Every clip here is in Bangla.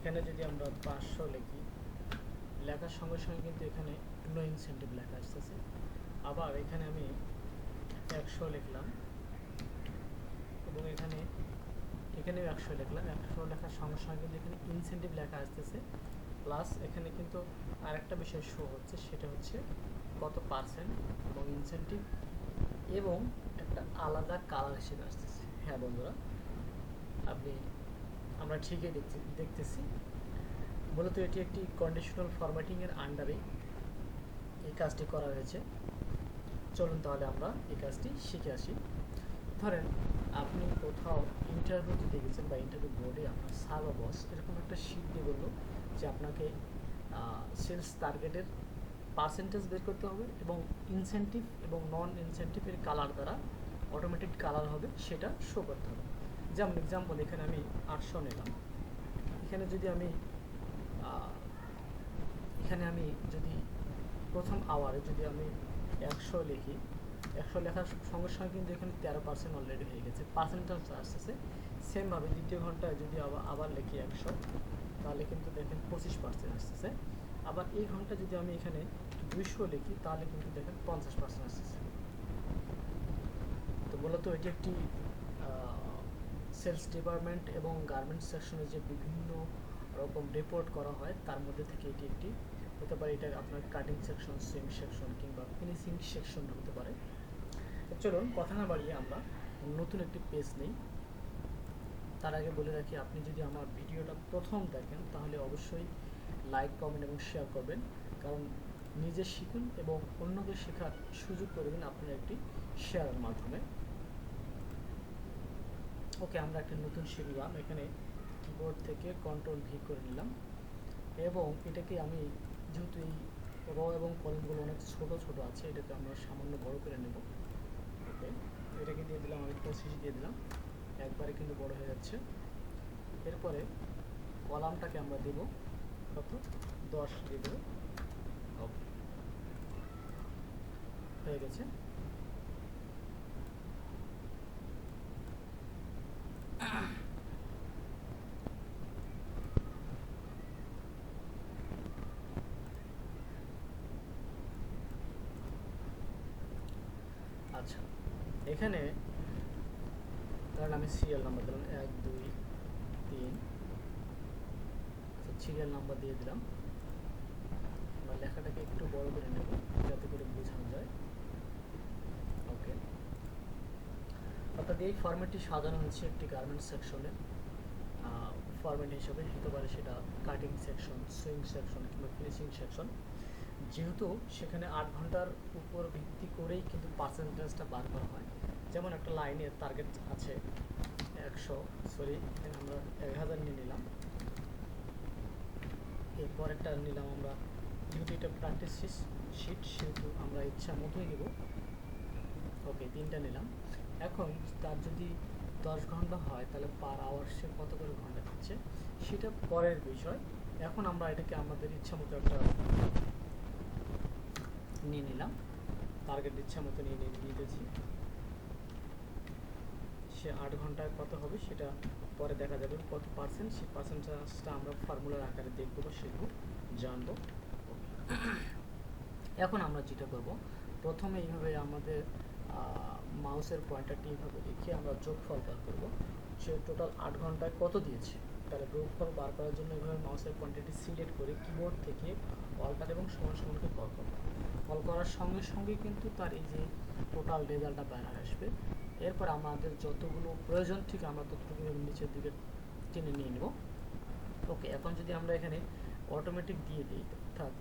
এখানে যদি আমরা পাঁচশো লিখি, লেখার সঙ্গে সঙ্গে কিন্তু এখানে নো ইনসেন্টিভ লেখা আসতেছে। আবার এখানে আমি একশো লিখলাম এবং এখানে, এখানেও একশো লিখলাম। একশো লেখার সঙ্গে সঙ্গে কিন্তু এখানে ইনসেন্টিভ লেখা আসতেছে। প্লাস এখানে কিন্তু আরেকটা বিষয় শো হচ্ছে, সেটা হচ্ছে কত পার্সেন্ট এবং ইনসেন্টিভ এবং একটা আলাদা কালার হিসেবে আসতেছে। হ্যাঁ বন্ধুরা, আপনি আমরা ঠিকই দেখতেছি। মূলত এটি একটি কন্ডিশনাল ফরম্যাটিংয়ের আন্ডারে এই কাজটি করা হয়েছে। চলুন তাহলে আমরা এই কাজটি শিখে আসি। ধরেন, আপনি কোথাও ইন্টারভিউ দিতে গেছেন বা ইন্টারভিউ বোর্ডে আপনার সার বা বস এরকম একটা শিট দিয়ে বলল যে আপনাকে সেলস টার্গেটের পার্সেন্টেজ বের করতে হবে এবং ইনসেন্টিভ এবং নন ইনসেন্টিভের কালার দ্বারা অটোমেটিক কালার হবে, সেটা শো করতে হবে। যেমন এক্সাম্পল এখানে আমি আটশো নিলাম। এখানে যদি আমি এখানে আমি যদি প্রথম আওয়ারে যদি আমি একশো লিখি, একশো লেখার সঙ্গে সঙ্গে কিন্তু এখানে তেরো পার্সেন্ট অলরেডি হয়ে গেছে। পার্সেন্টেজ আসতেছে। সেমভাবে দ্বিতীয় ঘন্টায় যদি আবার আবার লিখি একশো, তাহলে কিন্তু দেখেন পঁচিশ পার্সেন্ট আসতেছে। আবার এই ঘণ্টা যদি আমি এখানে দুইশো লিখি, তাহলে কিন্তু দেখেন পঞ্চাশ পার্সেন্ট আসতেছে। তো মূলত এটি একটি সেলস ডিপার্টমেন্ট এবং গার্মেন্টস সেকশনে যে বিভিন্ন রকম রিপোর্ট করা হয়, তার মধ্যে থেকে এটি একটি হতে পারে। এটা আপনার কাটিং সেকশন সুইং সেকশন কিংবা ফিনিশিং সেকশন হতে পারে। চলুন কথা না বাড়িয়ে আমরা নতুন একটি পেজ নেই। তার আগে বলে রাখি, আপনি যদি আমার ভিডিওটা প্রথম দেখেন, তাহলে অবশ্যই লাইক কমেন্ট এবং শেয়ার করবেন। কারণ নিজে শিখুন এবং অন্যকে শেখার সুযোগ করবেন আপনার একটি শেয়ারের মাধ্যমে। ওকে আমরা একটা নতুন শিখলাম এখানে কিবোর্ড থেকে কন্ট্রোল ভি করে নিলাম। এবং এটাকে আমি যেহেতু এই র এবং কলমগুলো অনেক ছোট ছোট আছে, এটাকে আমরা সামান্য বড় করে নেব। ওকে, এটাকে দিয়ে দিলাম আমি পঁচিশ দিয়ে দিলাম। একবারে কিন্তু বড় হয়ে যাচ্ছে। এরপরে কলামটাকে আমরা দেব। কত? দশ দিয়ে দেবো। হয়ে গেছে। আচ্ছা। এখানে ধরেন আমি সিরিয়াল নাম্বার দিলাম এক, দুই, তিন। আচ্ছা সিরিয়াল নাম্বার দিয়ে দিলাম। আমরা লেখাটাকে একটু বড় করে নেব, যাতে করে বোঝানো যায়। ওকে অর্থাৎ এই ফরম্যাটটি সাজানো হচ্ছে একটি গার্মেন্টস সেকশনে ফরম্যাট হিসেবে হতে পারে সেটা কাটিং সেকশন সুইং সেকশন কিংবা ফিনিশিং সেকশন যেহেতু সেখানে আট ঘণ্টার উপর ভিত্তি করেই কিন্তু পার্সেন্টেজটা বার করা হয়। যেমন একটা লাইনের টার্গেট আছে একশো সরি আমরা এক হাজার নিয়ে নিলাম। এরপর একটা নিলাম আমরা, যেহেতু এটা প্র্যাকটিস শিট সেহেতু আমরা ইচ্ছা মতোই নেব। ওকে তিনটা নিলাম। এখন তার যদি দশ ঘণ্টা হয়, তাহলে পার আওয়ার সে কত করে ঘণ্টা দিচ্ছে? সেটা পরের বিষয়। এখন আমরা এটাকে আমাদের ইচ্ছা মতো একটা নিয়ে নিলাম। টার্গেট ইচ্ছা মতো নিয়ে নিতেছি সে আট ঘন্টায় কত হবে সেটা পরে দেখা যাবে কত পার্সেন্ট সেই পার্সেন্টেজটা আমরা ফর্মুলার আকারে দেখব বা শিখব, জানব। এখন আমরা যেটা করব, প্রথমে এইভাবে আমাদের মাউসের পয়েন্টারটি এইভাবে রেখে আমরা যোগফল বার করব। সে টোটাল আট ঘন্টায় কত দিয়েছে? তাহলে যোগফল বার করার জন্য এইভাবে মাউসের পয়েন্টারটি সিলেক্ট করে কিবোর্ড থেকে অল্টার এবং সমান সমানকে কল করব। কল করার সঙ্গে সঙ্গে কিন্তু তার এই যে টোটাল রেজাল্টটা হয়ে আসবে। এরপর আমাদের যতগুলো প্রয়োজন ঠিক আমরা ততটুকু নিচের দিকে টেনে নিয়ে নেব। ওকে এখন যদি আমরা এখানে অটোমেটিক দিয়ে দিই অর্থাৎ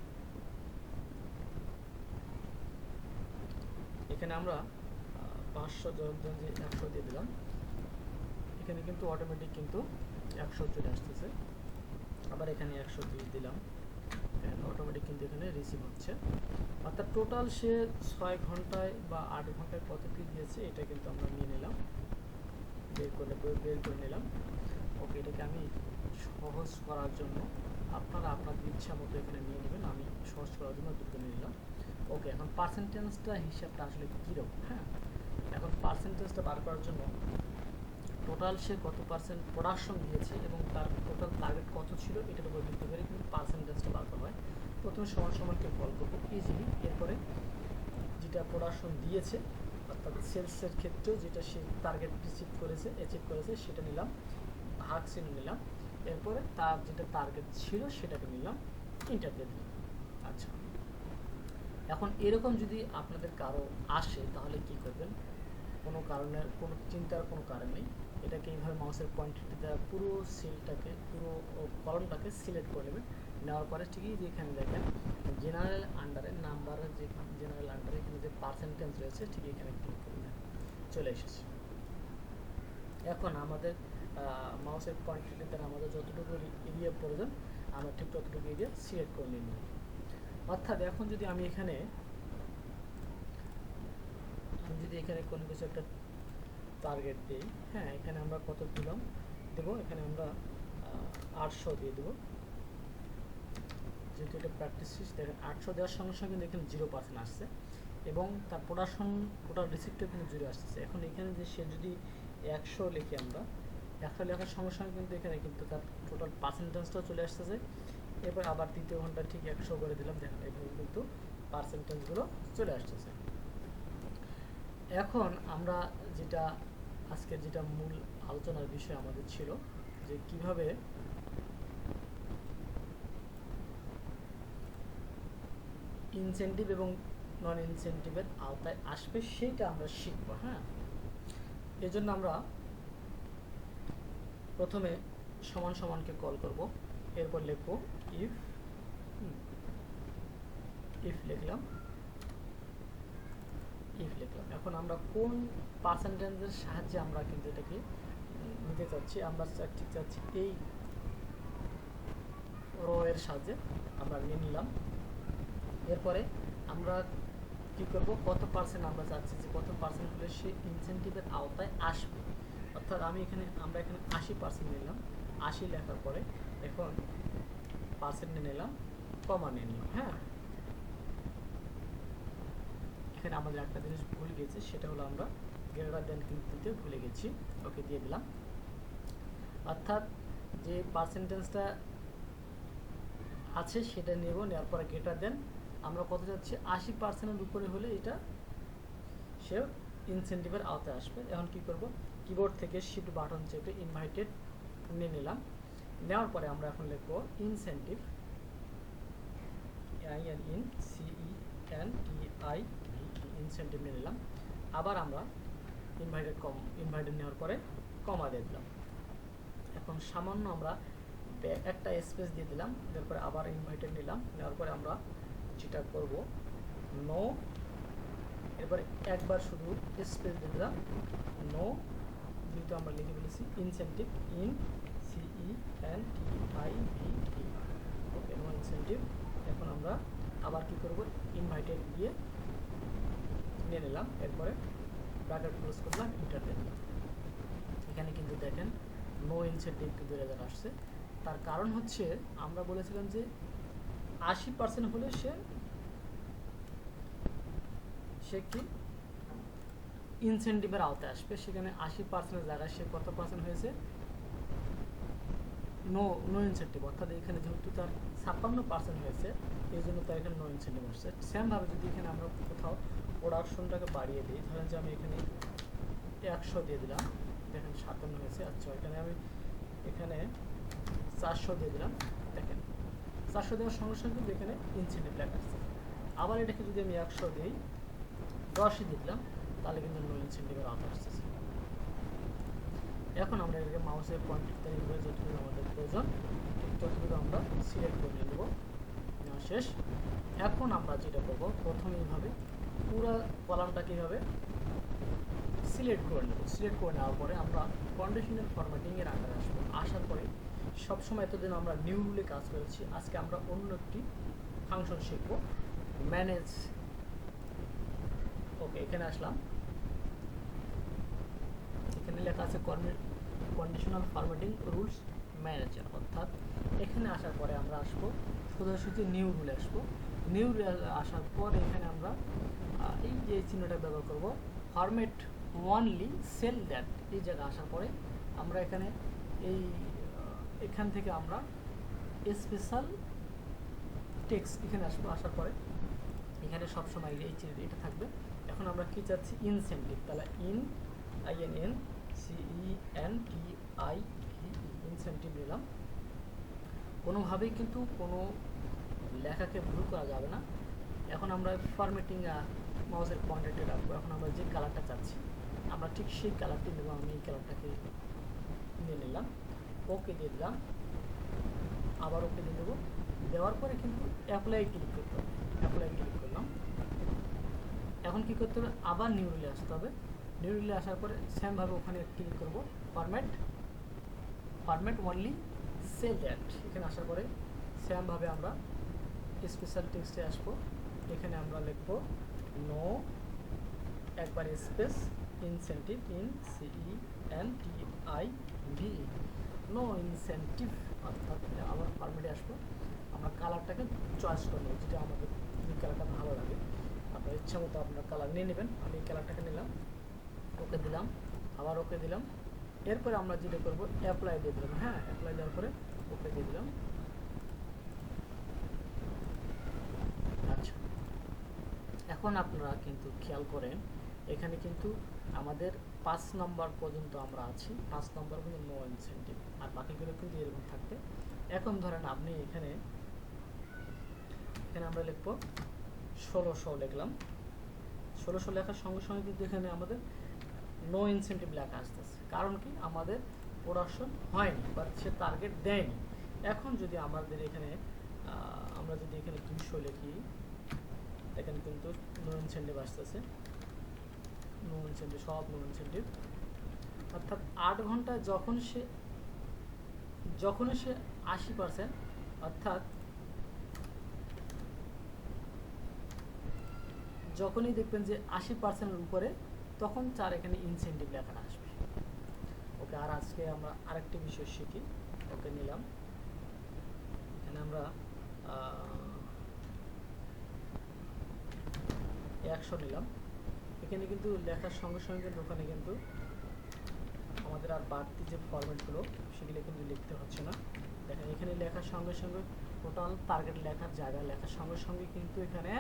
এখানে আমরা পাঁচশো জন যে একশো দিয়ে দিলাম, এখানে কিন্তু অটোমেটিক কিন্তু একশো চলে আসতেছে। আবার এখানে একশো দিয়ে দিলাম অটোমেটিক কিন্তু এখানে রিসিভ হচ্ছে। অর্থাৎ টোটাল সে ছয় ঘন্টায় বা আট ঘন্টায় কত কি দিয়েছে, এটা কিন্তু আমরা নিয়ে নিলাম। বের করে বের করে নিলাম। ওকে এটাকে আমি সহজ করার জন্য আপনারা আপনাদের ইচ্ছা মতো এখানে নিয়ে নেবেন, আমি সহজ করার জন্য দুটো নিয়ে নিলাম। ওকে এখন পার্সেন্টেজটা হিসাবটা আসলে কীরকম? হ্যাঁ এখন পার্সেন্টেজটা বার করার জন্য টোটাল সে কত পার্সেন্ট প্রোডাকশন দিয়েছে এবং তার টোটাল টার্গেট কত ছিল, এটার উপর ভিত্তি করে কিন্তু পার্সেন্টেজটা বার করা হয়। প্রথমে সমান সমানকে কল করব ইজিলি এরপরে যেটা প্রোডাকশন দিয়েছে, অর্থাৎ সেলসের ক্ষেত্রেও যেটা সে টার্গেট রিসিভ করেছে অ্যাচিভ করেছে, সেটা নিলাম, ভাগ চিহ্ন নিলাম, এরপরে তার যেটা টার্গেট ছিল সেটাকে নিলাম ইন্টার দিয়ে দিলাম। আচ্ছা। এখন এরকম যদি আপনাদের কারও আসে, তাহলে কি করবেন? কোনো কারণের কোনো চিন্তার কোনো কারণ নেই। এটাকে এইভাবে মাউসের কোয়ান্টিটি দ্বারা পুরো সিলটাকে পুরো কলমটাকে সিলেক্ট করে নেবেন। নেওয়ার পরে ঠিকই যে এখানে দেখেন জেনারেল আন্ডারে নাম্বারের যে জেনারেল আন্ডারে এখানে যে পার্সেন্টেজ রয়েছে, ঠিক এখানে ক্লিক করে চলে এসেছে। এখন আমাদের মাউসের কোয়ান্টিটি দ্বারা আমাদের যতটুকু এরিয়া প্রয়োজন, আমরা ঠিক ততটুকু এরিয়া সিলেক্ট করে নিয়ে নেব। অর্থাৎ এখন যদি আমি এখানে, আমি যদি এখানে কোনো কিছু একটা টার্গেট দিই হ্যাঁ এখানে আমরা কত দিলাম? দেবো, এখানে আমরা আটশো দিয়ে দেবো। যেহেতু এটা প্র্যাকটিস দেখেন আটশো দেওয়ার সঙ্গে সঙ্গে কিন্তু এখানে জিরো পার্সেন্ট আসছে। এবং তার প্রোডাকশন টোটাল রিসিপ্টও কিন্তু জিরো আসতেছে। এখন এখানে যে সে যদি একশো লিখি আমরা, একশো লেখার সঙ্গে সঙ্গে কিন্তু এখানে কিন্তু তার টোটাল পার্সেন্টেজটাও চলে আসতেছে। এবার আবার তৃতীয় ঘণ্টা ঠিক একশো করে দিলাম, দেখেন এখানে কিন্তু পার্সেন্টেজগুলো চলে আসতেছে। এখন আমরা যেটা, আজকের যেটা মূল আলোচনার বিষয় আমাদের ছিল যে কীভাবে ইনসেন্টিভ এবং নন ইনসেন্টিভের আওতায় আসবে সেইটা আমরা শিখব হ্যাঁ? এজন্য আমরা প্রথমে সমান সমানকে কল করব, এরপর লিখব ইফ ইফ লিখলাম ইফ লিখলাম। এখন আমরা কোন পার্সেন্টেজের সাহায্যে আমরা কিন্তু এটাকে নিতে চাচ্ছি, আমরা ঠিক চাচ্ছি এই রো এর সাহায্যে আমরা নিয়ে নিলাম। এরপরে আমরা কি করব? কত পার্সেন্ট আমরা চাচ্ছি যে কত পার্সেন্ট হলে সে ইনসেন্টিভের আওতায় আসবে? অর্থাৎ আমি এখানে, আমরা এখানে আশি পার্সেন্ট নিলাম। আশি লেখার পরে এখন পার্সেন্ট নিলাম কমা নিয়ে নিলাম হ্যাঁ? এখানে আমাদের একটা জিনিস ভুল গেছে সেটা হলো আমরা গ্রেটার দেন কিন্তু ভুলে গেছি। ওকে দিয়ে দিলাম। অর্থাৎ যে পার্সেন্টেজটা আছে, সেটা নেব, নেওয়ার পরে গ্রেটার দেন আমরা কত যাচ্ছি? আশি পার্সেন্টের উপরে হলে এটা সে ইনসেন্টিভের আওতায় আসবে। এখন কি করব? কিবোর্ড থেকে শিফট বাটন চেপে ইনভাইটেড নিয়ে নিলাম। নেওয়ার পরে আমরা এখন লিখব incentive I N in C E N T I incentive নিয়ে নিলাম। আবার আমরা ইনভাইটেড কম ইনভাইটেড নেওয়ার পরে কমা দিয়ে দিলাম। এখন সামান্য আমরা একটা স্পেস দিয়ে দিলাম তারপরে আবার ইনভাইটেড নিলাম। নেওয়ার পরে আমরা যেটা করব নো এরপরে একবার শুধু স্পেস দিয়ে দিলাম নো যেহেতু আমরা লিখে ফেলেছি incentive in C E N T I V T incentive এখন আমরা আবার কি করব ইনভাইটেড দিয়ে নিয়ে নিলাম, এরপরে ব্র্যাকেট ক্লোজ করলাম ইন্টার দিলাম। এখানে কিন্তু দেখেন নো ইনসেন্টিভ কিন্তু রেজাল্ট আসছে। তার কারণ হচ্ছে, আমরা বলেছিলাম যে আশি পার্সেন্ট হলে সে সে কি? ইনসেন্টিভের আওতায় আসবে। সেখানে আশি পার্সেন্টের জায়গায় সে কত পার্সেন্ট হয়েছে? নো নো ইনসেন্টিভ অর্থাৎ এখানে যেহেতু তার ছাপ্পান্ন পার্সেন্ট হয়েছে, এই জন্য তার এখানে নো ইনসেন্টিভ আসছে। সেমভাবে যদি এখানে আমরা কোথাও প্রোডাকশনটাকে বাড়িয়ে দিই, ধরেন যে আমি এখানে একশো দিয়ে দিলাম এখানে সাতান্ন হয়েছে আচ্ছা এখানে আমি, এখানে চারশো দিয়ে দিলাম। চারশো দেওয়ার সঙ্গে সঙ্গে কিন্তু এখানে ইনসেন্টিভ লেখা আসছে আবার এটাকে যদি আমি একশো দিই, দশই দিলাম তাহলে কিন্তু নো ইনসেন্টিভের আওতা আসতেছে। এখন আমরা এটাকে মাউসের পয়েন্ট তারিখ করে যতটুকু আমাদের প্রয়োজন ততটুকু আমরা সিলেক্ট করে নেব। শেষ। এখন আমরা যেটা করব প্রথমে এইভাবে পুরো কলামটা কীভাবে সিলেক্ট করে নেব। সিলেক্ট করে নেওয়ার পরে আমরা কন্ডিশনাল ফরম্যাটিংয়ের আকারে আসব। আসার পরে সবসময় এতদিন আমরা নিউ রুলে কাজ করেছি, আজকে আমরা অন্য একটি ফাংশন শিখব। ম্যানেজ ওকে এখানে আসলাম। এখানে লেখা আছে কন্ডিশনাল ফরম্যাটিং রুলস ম্যানেজার অর্থাৎ এখানে আসার পরে আমরা আসব সোজাসুজি নিউ রুলে আসব। নিউ রুলে আসার পর এখানে আমরা এই যে চিহ্নটা ব্যবহার করব ফরম্যাট ওয়ানলি সেল দ্যাট এই জায়গায় আসার পরে আমরা এখানে এই এখান থেকে আমরা স্পেশাল টেক্সট এখানে আসব, আসার পরে। এখানে সবসময় এই এটা থাকবে। এখন আমরা কি চাচ্ছি? ইনসেন্টিভ তাহলে in I N N C E N T I incentive নিলাম। কোনোভাবেই কিন্তু কোনো লেখাকে ভুল করা যাবে না। এখন আমরা ফরম্যাটিং মাউসের কোয়ান্টিটি রাখব। এখন আমরা যে কালারটা চাচ্ছি, আমরা ঠিক সেই কালারটি নেব, আমি এই কালারটাকে নিয়ে নিলাম। ওকে দিয়ে দিলাম। আবার ওকে দিয়ে দেবো। দেওয়ার পরে কিন্তু অ্যাপ্লাই ক্লিক করতে হবে। অ্যাপ্লাই ক্লিক করলাম। এখন কি করতে হবে? আবার নিউ রিলে আসতে হবে। নিউ রিলে আসার পরে সেমভাবে ওখানে ক্লিক করব। Format format only cell that এখানে আসার পরে সেমভাবে আমরা স্পেশাল টেক্সটে আসব। এখানে আমরা লিখব নো একবার space incentive in C E N T I V no incentive অর্থাৎ আবার ফরম্যাটে আসব। আমরা কালারটাকে চয়েস করে নেব, যেটা আমাদের যে কালারটা ভালো লাগে। আপনার ইচ্ছা মতো আপনার কালার নিয়ে নেবেন। আমি এই কালারটাকে নিলাম, ওকে দিলাম, আবার ওকে দিলাম। এরপরে আমরা যেটা করব অ্যাপ্লাই দিয়ে দিলাম। হ্যাঁ অ্যাপ্লাই দেওয়ার পরে ওকে দিয়ে দিলাম। আচ্ছা। এখন আপনারা কিন্তু খেয়াল করেন, এখানে কিন্তু আমাদের পাঁচ নম্বর পর্যন্ত আমরা আছি, পাঁচ নম্বর কিন্তু নো ইনসেন্টিভ আর বাকিগুলো কিন্তু এরকম থাকবে। এখন ধরেন আপনি এখানে এখানে আমরা লিখব ষোলোশো লিখলাম। ষোলোশো লেখার সঙ্গে সঙ্গে কিন্তু এখানে আমাদের নো ইনসেন্টিভ লেখা আসতেছে। কারণ কি? আমাদের প্রোডাকশন হয়নি, বা সে টার্গেট দেয়নি। এখন যদি আমাদের এখানে আমরা যদি এখানে দুইশো লিখি, এখানে কিন্তু নো ইনসেন্টিভ আসতেছে। ইনসেন্টিভ সব নো ইনসেন্টিভ অর্থাৎ আট ঘণ্টা যখন সে যখনই সে আশি পার্সেন্ট অর্থাৎ যখনই দেখবেন যে আশি পার্সেন্টের উপরে, তখন তার এখানে ইনসেন্টিভ লেখাটা আসবে। ওকে, আর আজকে আমরা আরেকটি বিষয় শিখি। ওকে, নিলাম। এখানে আমরা একশো নিলাম। এখানে কিন্তু লেখার সঙ্গে সঙ্গে কিন্তু ওখানে কিন্তু আমাদের আর বাড়তি যে ফরম্যাটগুলো সেগুলো কিন্তু লিখতে হচ্ছে না। দেখেন, এখানে লেখার সঙ্গে সঙ্গে টোটাল টার্গেট লেখার জায়গা লেখার সঙ্গে সঙ্গে কিন্তু এখানে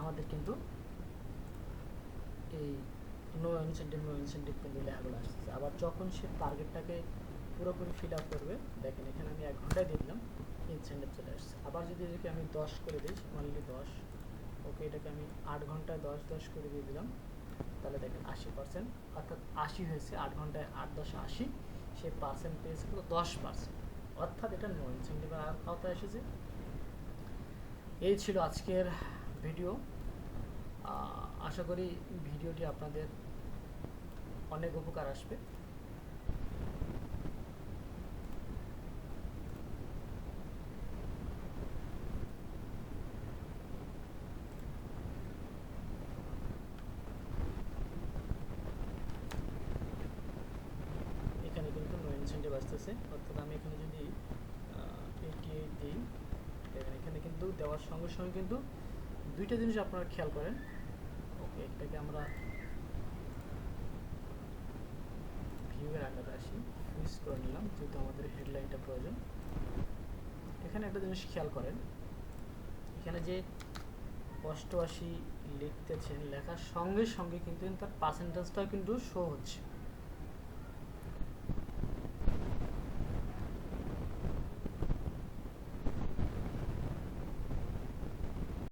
আমাদের কিন্তু এই নো ইনসেন্টিভ নো ইনসেন্টিভ কিন্তু লেখাগুলো আসছে আবার যখন সে টার্গেটটাকে পুরোপুরি ফিল আপ করবে, দেখেন, এখানে আমি এক ঘন্টায় দিয়ে দিলাম ইনসেন্টিভ চলে আসছে। আবার যদি এটাকে আমি দশ করে দিই অনলি দশ ওকে এটাকে আমি আট ঘন্টায় দশ দশ করে দিয়ে দিলাম। তাহলে দেখেন আশি পার্সেন্ট অর্থাৎ আশি হয়েছে আট ঘন্টায় আট দশ আশি, সে পার্সেন্ট পেয়েছে হলো দশ পার্সেন্ট অর্থাৎ এটা নো ইনসেন্টিভের আওতায় এসেছে। এই ছিল আজকের ভিডিও আশা করি ভিডিওটি আপনাদের অনেক উপকার আসবে এখানে ইনসেন্টিভ আসতেছে অর্থাৎ আমি এখানে যদি এইটি এখানে কিন্তু দেওয়ার সঙ্গে সঙ্গে কিন্তু দুইটা জিনিস আপনারা খেয়াল করেন। ওকে, এটাকে আমরা ভিউয়ের আকারে আসি। মিস করে নিলাম, যেহেতু আমাদের হেডলাইনটা প্রয়োজন। এখানে একটা জিনিস খেয়াল করেন। এখানে যে অষ্টআশি লিখতেছেন, লেখার সঙ্গে সঙ্গে কিন্তু তার পার্সেন্টেজটাও কিন্তু শো হচ্ছে।